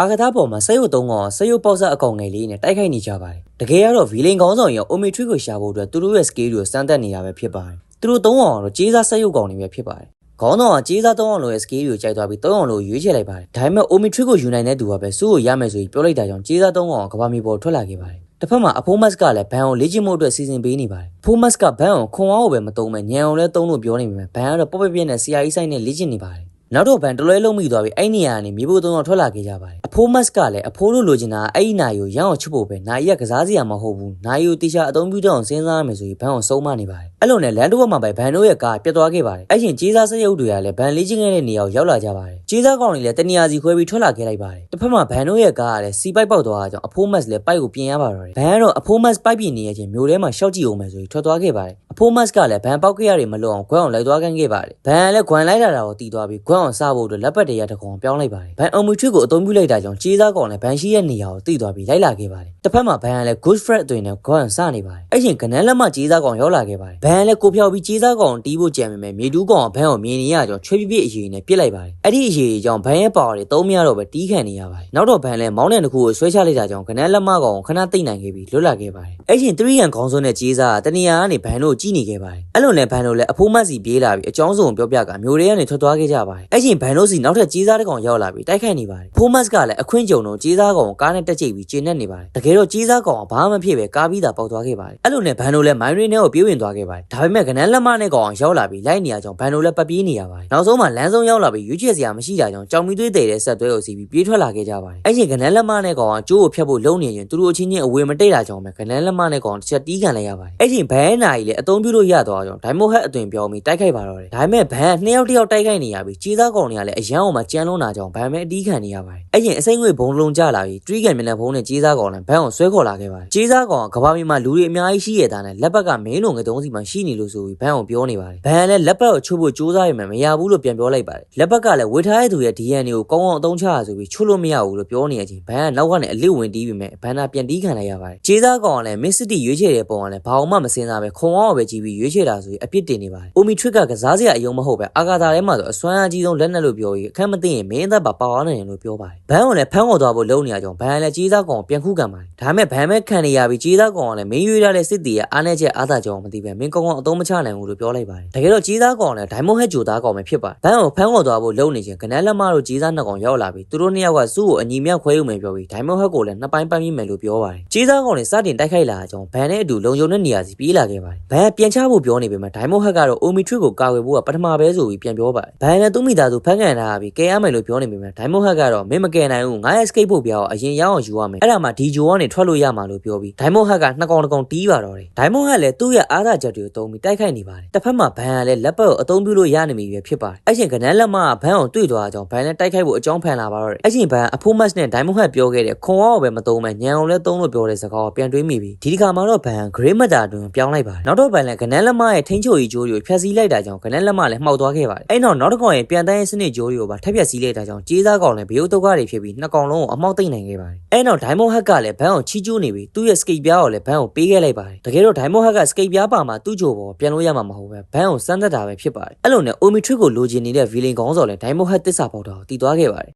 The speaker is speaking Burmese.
အာဂသားပေါ်မှာစက်ရုပ်သုံးကောင်စက်ရုပ်ပေါက်ဆက်အကောင်ငယ်လေးနဲ့တိုက်ခိုက်နေကြပါတယ်တကယ်ကတော့ဗီလင်ကောင်းဆောင်ရဲ့ Omnitrix ကိုရှာဖို့အတွက်သူတို့ရဲ့ skill တွေကိုစမ်းသပ်နေတာပဲဖြစ်ပါတယ်သူတို့သုံးကောင်ကတော့ကြေးစားစက်ရုပ်ကောင်တွေပဲဖြစ်ပါတယ်ခေါင်းဆောင်ကကြေးစားသုံးအောင်လို့ရဲ့ skill ကိုကြိုက်သွားပြီးသုံးအောင်လို့ရွေးချယ်လိုက်ပါတယ်ဒါပေမဲ့ Omnitrix ကိုယူနိုင်တဲ့သူကပဲစုကိုရမယ်ဆိုပြီးပြောလိုက်တာကြောင့်ကြေးစားသုံးကောင်ကကဘာမီပေါ်ထွက်လာခဲ့ပါတယ်တစ်ဖက်မှာအဖိုးမတ်ကလည်းဘန်ကိုလေ့ကျင့်မှုအတွက်စီစဉ်ပေးနေပါတယ်။ဖိုးမတ်ကဘန်ကိုခွန်အားကိုပဲမတုံးမဲ့ညံအောင်လဲတုံးလို့ပြောနေပေမဲ့ဘန်ကတော့ပေါ့ပပြက်နဲ့ CI ဆိုင်နဲ့လေ့ကျင့်နေပါတယ်။ နောက်တော့ဘန်တလွဲလုံးမိသွားပြီးအဲ့နေရာကနေမြေပုံသုံးအောင်ထွက်လာခဲ့ကြပါတယ်။အဖိုးမတ်ကလည်းအဖိုးတို့လိုချင်တာအဲ့ဒီနိုင်ကိုရမ်းအောင်ချစ်ဖို့ပဲနိုင်ရကစားစရာမဟုတ်ဘူး။နိုင်ကိုတေချာအသုံးပြုတော့အောင်စဉ်းစားရမယ်ဆိုပြီးဘန်ကိုစုံမနေပါတယ်။အဲ့လိုနဲ့လန်တိုဘက်မှာပဲဘန်တို့ရဲ့ကားပြတ်သွားခဲ့ပါတယ်။အဲ့ချိန်ကြေးစားစရုပ်တွေကလည်းဘန်လေ့ကျင့်ခဲ့တဲ့နေရာကိုရောက်လာကြပါတယ်။ကြေးစားကောင်တွေလည်းတနေရာစီခွဲပြီးထွက်လာခဲ့လိုက်ပါတယ်။တစ်ဖက်မှာဘန်တို့ရဲ့ကားကလည်းစီပိုက်ပေါက်သွားတာကြောင့်အဖိုးမတ်လည်းပိုက်ကိုပြင်ရပါတော့တယ်။ဘန်ကတော့အဖိုးမတ်ပိုက်ပြင်နေရချင်းမျိုးထဲမှာရှောက်ကြည့်အောင်မယ်ဆိုပြီးထွက်သွားခဲ့ပါတယ်။အဖိုးမတ်ကလည်းဘန်ပေါက်ခဲ့ရတယ်မလို့အောင်ခွဲအောင်လိုက်သွားခဲ့ခဲ့ပါတယ်။ဘန်ကလည်းခွန်လိုက်တာကိုတီးသွားပြီးခွဲအောင်စားဖို့အတွက်လက်ပတ်တရတကောင်ပြောင်းလိုက်ပါတယ်။ဘန်အုံမူထွေကိုအသုံးပြုလိုက်တာကြောင့်ကြေးစားကောင်လည်းဘန်ရှိရဲ့နေရာကိုတီးသွားပြီးလိုက်လာခဲ့ပါတယ်။တစ်ဖက်မှာဘန်ကလည်း good friend အသွင်နဲ့ခွဲအောင်စားနေပါတယ်။အဲ့ချိန်ကနန်းလက်မကြေးစားကောင်ရောက်လာခဲ့ပါတယ်။ဘန်ကလည်းကိုဖြောက်ပြီးကြေးစားကောင်တီးဖို့ကြံပေမဲ့မြေတူးကောင်ကဘန်ကိုမြင်နေရကြောင်းချွေးပြပြအရေးနဲ့ပြစ်လိုက်ပါတယ်။အဲ့ဒီအရေးကြောင့်ဘန်ရဲ့ပါဝါတွေသုံးမရတော့ပဲတီးခံနေရပါတယ်။နောက်တော့ဘန်လည်းမောင်းတဲ့တစ်ခုကိုဆွဲချလိုက်တာကြောင့်ကနန်းလက်မကောင်ကိုခဏသိမ့်နိုင်ခဲ့ပြီးလွတ်လာခဲ့ပါတယ်။အဲ့ချိန်3ရန်ခေါင်းစွန်းတဲ့ကြေးစားကတနေရာကနေဘန်တို့ကြည့်နေခဲ့ပါတယ်။အဲ့လိုနဲ့ဘန်တို့လည်းအဖိုးမတ်စီပြေးလာပြီးအကြောင်းစုံပြောပြကမျိုးတွေကနေထွက်သွားခဲ့ကြပါတယ်။အဲ့ချိန်ဘန်တို့စီနောက်ထပ်ကြေးစားတစ်ကောင်ရောက်လာပြီးတိုက်ခိုက်နေပါတယ်။ဖိုးမတ်ကလည်းအခွင့်ကြုံတော့ကြေးစားကောင်ကိုကားနဲ့တက်ချိတ်ပြီးကျင်းနေနေပါတယ်။တကယ်တော့ကြေးစားကောင်ကဘာမှမဖြစ်ပဲကားပြီးသာပေါက်သွားခဲ့ပါတယ်။အဲ့လိုနဲ့ဘန်တို့လည်းမိုင်းရင်းထဲကိုပြေးဝင်သွားခဲ့ပါတယ်။ဒါပေမဲ့ကနန်းလက်မနဲ့ကောင်ရောက်လာပြီးလိုက်နေရကြောင်းဘန်တို့လည်းပတ်ပြေးနေရပါတယ်။နောက်ဆုံးမှာလမ်းဆုံးရောက်လာပြီးရွေးချယ်စရာမရှိတာကြောင့်ကြောင်မီသွေးတဲ့တဲ့ဆက်သွဲကိုစီပြီးပြေးထွက်လာခဲ့ကြပါတယ်။အဲ့ချိန်ကနန်းလက်မနဲ့ကောင်ကကျိုးကိုဖျက်ဖို့လုံနေရင်သူတို့အချင်းချင်းအဝေမတိတ်တာကြောင့်ပဲကနန်းလက်မနဲ့ကောင်တစ်ချက်တီးခံလိုက်ရပါတယ်။အဲ့ချိန်ဘန်နာကြီးလည်းအသုံးပြုလို့ရသွားကြောင်းဒိုင်မိုဟက်အသွင်ပြောပြီးတိုက်ခိုက်ပါတော့တယ်။ဒါပေမဲ့ဘန်နှစ်ယောက်တစ်ယောက်တိုက်ခိုက်နေရပြီးကြေးသားကောင်တွေကလည်းအရန်အောင်မှကြမ်းလုံးတာကြောင့်ဘန်ပဲအတီးခံနေရပါတယ်။အဲ့ချိန်အစိမ့်ငွေဘုံလုံးကြလာပြီးထရီကန်မျက်နှာဖုံးနဲ့ကြေးသားကောင်လည်းဘန်ကိုဆွဲခေါ်လာခဲ့ပါတယ်။ကြေးသားကောင်ကကဘာမီမှာလူတွေအများကြီးရှိရတာနဲ့လက်ဘက်ကမင်းလုံငယ်တုံးစီမှာရှိနေလို့ဆိုပြီးဘန်ကိုပြောနေပါတယ်။ဘန်လည်းလက်ဘက်ကိုချိုးဖို့ကြိုးစားရမယ်မရဘူးလို့ပြန်ပြောလိုက်ပါတယ်။လက်ဘက်ကလည်းဝေထားတဲ့သူရဲ့ DNA ကိုကောင်းအောင်အသုံးချရဆိုပြီးချိုးလို့မရဘူးလို့ပြောနေတဲ့အချိန်ဘန်ကနောက်ကနေအလစ်ဝင်တီးပြီးမဲ့ဘန်နာပြန်တီးခံလိုက်ရပါတယ်။ကြေးသားကောင်ကလည်းမစ်စတီရွေးချယ်တဲ့ပုံကလည်းဘာအောင်မှမစင်စားပဲခုံအောင်ပဲကြည့်ပြီးရွေးချယ်တာဆိုပြီးအပြစ်တင်နေပါတယ်။အိုမီထရစ်ကကစားစရာအယုံမဟုတ်ပဲအာဂါသာထဲမှာဆိုအစွမ်းအကြီးဆုံးလက်နက်လို့ပြောပြီးအခက်မသိရင်မင်းသားပါပါသွားနိုင်တယ်လို့ပြောပါတယ်။ဘန်ကလည်းဖမ်းခေါ်သွားဖို့လုပ်နေရကြောင်းဘန်လည်းကြေးသားကောင်ပြန်ခုခံပါတယ်။ဒါပေမဲ့ဘန်မဲ့ခံနေရပြီးကြေးသားကောင်ကလည်းမင်းရွေးထားတဲ့စစ်တီရဲ့အားနဲ့ချက်အားသာကြောင်းမသိပဲမင်းကောင်းကောင်းအသုံးမချနိုင်ဘူးလို့ပြောလိုက်ပါတယ်။တကယ်တော့ကြေးသားကောင်လည်းဒိုင်မွန်ဟက်ဂျိုသားကောင်ပဲဖြစ်ပါတယ်။ဘန်ကိုဖမ်းခေါ်သွားဖို့လုပ်နေခြင်းကနန်းလက်မတို့ကြေးသားနှစ်ကောင်ရောက်လာပြီးသူတို့နှစ်ယောက်ကစုကိုအညီမြောက်ခွဲယူမယ်ပြောပြီးဒိုင်မွန်ဟက်ကိုလည်းနှစ်ပိုင်းပိုင်းပြီးမယ်လို့ပြောပါတယ်။ကြေးသားကောင်လည်းစတင်တိုက်ခိုက်လာကြောင်းဘန်နဲ့အတူလုံခြုံတဲ့နေရာစီပြေးလာခဲ့ပါတယ်။ဘန်ပြန်ချဖို့ပြောနေပေမဲ့ဒိုင်မွန်ဟက်ကတော့အိုမီထရစ်ကိုကာကွယ်ဖို့ကပထမပဲဆိုပြီးပြန်ပြောပါတယ်။ဘန်နဲ့သူ့မိသားစုဖမ်းခံထားပြီးကဲရမယ်လို့ပြောနေပေမဲ့ဒိုင်မွန်ဟက်ကတော့မင်းမကယ်နိုင်ဘူးငါရဲ့ escape ဖို့ပြောအရင်ရအောင်ယူရမယ်။အဲ့ဒါမှဒီဂျိုကနေထွက်လို့ရမှာလို့ပြောပြီးဒိုင်မွန်ဟက်ကနှစ်ကောင်တစ်ကောင်တီးပါတော့တယ်။ဒိုင်မွန်ဟက်လည်းသူ့ရဲ့အားသာချက်တွေကိုသုံးပြီးတိုက်ခိုက်နေပါတယ်။တစ်ဖက်မှာဘန်ကလည်းလက်ပတ်ကိုအသုံးပြုလို့ရနေပြီပဲဖြစ်ပါတယ်။အဲ့ချိန်ကနန်းလက်မကဘန်ကိုတွေ့သွားကြောင်းဘန်နဲ့တိုက်ခိုက်ဖို့အကြောင်းဖန်လာပါတော့တယ်။အဲ့ချိန်ဘန်အဖိုးမတ်နဲ့ဒိုင်မွန်ဟက်ပြောခဲ့တဲ့ခွန်အောင်ပဲမသုံးမဲ့ညံအောင်လည်းသုံးလို့ပြောတဲ့စကားကိုပြန်တွေးမိပြီးဒီဒီခါမှာတော့ဘန် gray matter တွင်ပြောင်းလိုက်ပါတယ်။နောက်တော့ဘန်လည်းကနန်းလက်မရဲ့ထိန်းချုပ်ရေးကြိုးတွေကိုဖျက်ဆီးလိုက်တာကြောင့်ကနန်းလက်မလည်းမှောက်သွားခဲ့ပါတယ်။အဲ့နောက်နောက်တစ်ကောင်ရဲ့ပြန်တန်းရေးစနစ်ကြိုးတွေကိုပါထပ်ဖျက်ဆီးလိုက်တာကြောင့်ကြေးသားကောင်လည်းဘေးဥတုကတွေဖြစ်ပြီးနှစ်ကောင်လုံးကိုအမောက်သိမ့်နိုင်ခဲ့ပါတယ်။အဲ့နောက်ဒိုင်မွန်ဟက်ကလည်းဘန်ကိုချီးကျူးနေပြီးသူ့ရဲ့ skate ပြားကိုလည်းဘန်ကိုပေးခဲ့လိုက်ပါတယ်။တကယ်တော့ဒိုင်မွန်ဟက်က skate ပြားပါမှာသူ့ကြိုပေါ်ပြန်လို့ရမှာမဟုတ်ပဲဘန်ကိုစမ်းသပ်တာပဲဖြစ်ပါတယ်။အဲ့လိုနဲ့ Omitric ကိုလိုချင်နေတဲ့ villain ခေါင်းဆောင်လည်းဒိုင်မွန်ဟက်တစ္ဆာပေါက်တာကိုတည်သွားခဲ့ပါတယ်